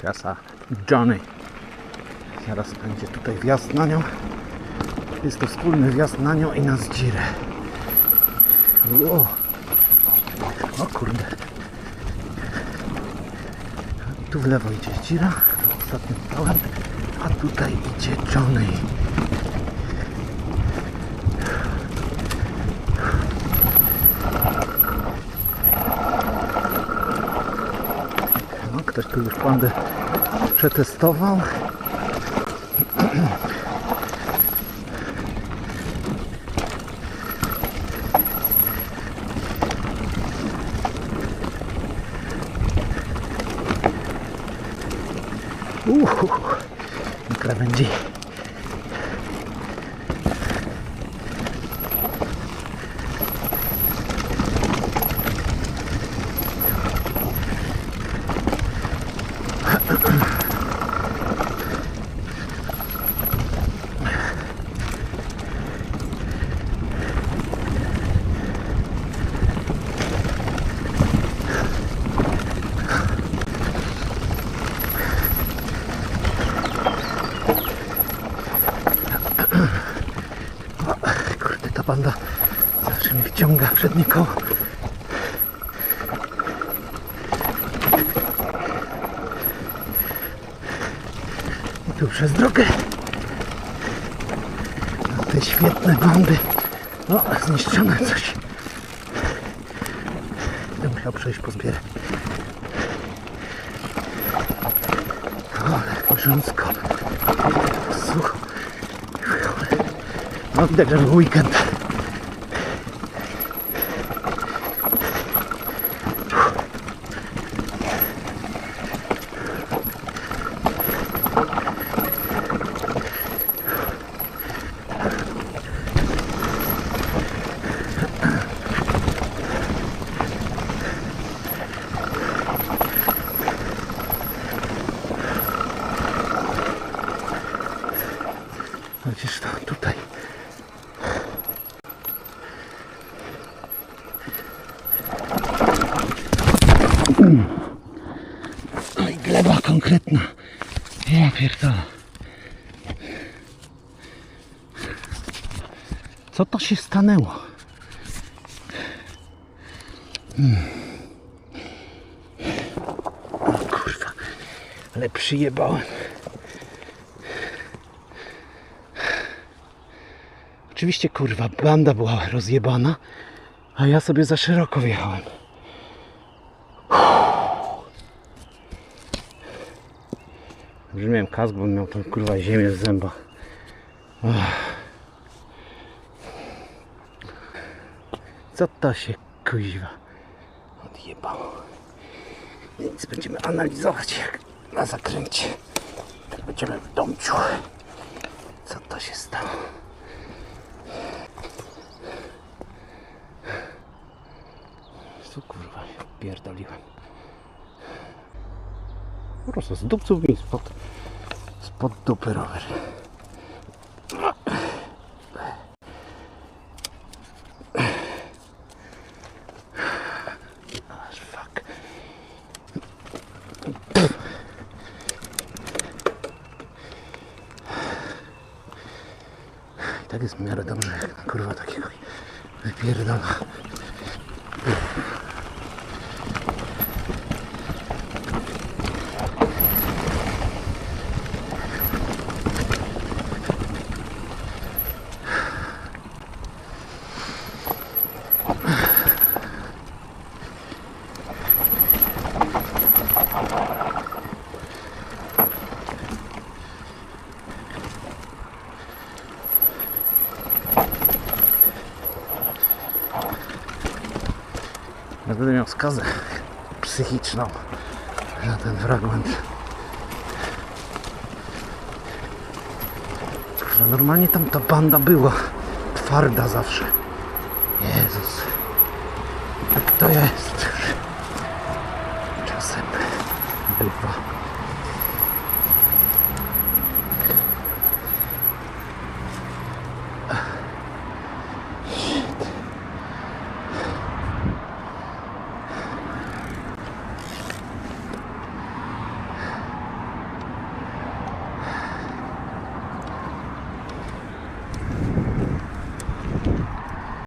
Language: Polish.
Trasa Johnny. Zaraz będzie tutaj wjazd na nią. Jest to wspólny wjazd na nią i na Zdzirę. O, o kurde. Tu w lewo idzie Zdzira, ostatnim pałem, a tutaj idzie Johnny. No, ktoś tu już pandę przetestował. Uhu, krawędzi. Banda zawsze mi wciąga przednie koło. I tu przez drogę. No, te świetne bandy. O, zniszczone coś. Będę musiał przejść po zbierę. O, ale grząsko. Sucho. No widać, że był weekend. Chociaż to tutaj. No i gleba konkretna. Ja pierdolę. Co to się stanęło? Hmm. O kurwa, ale przyjebałem. Oczywiście kurwa, banda była rozjebana, a ja sobie za szeroko wjechałem. Dobrze miałem kask, bo miał tą kurwa ziemię w zębach. Ach. Co to się kuźwa odjebało? Więc będziemy analizować jak na zakręcie. Jak będziemy w domciu. Co to się stało? Co kurwa pierdoliłem? Po prostu z dupców mi spod, spod dupy rower. Tak jest w miarę dobrze, jak kurwa takiego wypierdala. jak będę miał skazę psychiczną na ten fragment. Kurwa, normalnie tam ta banda była twarda zawsze. Jezus, jak to jest? Czasem bywa.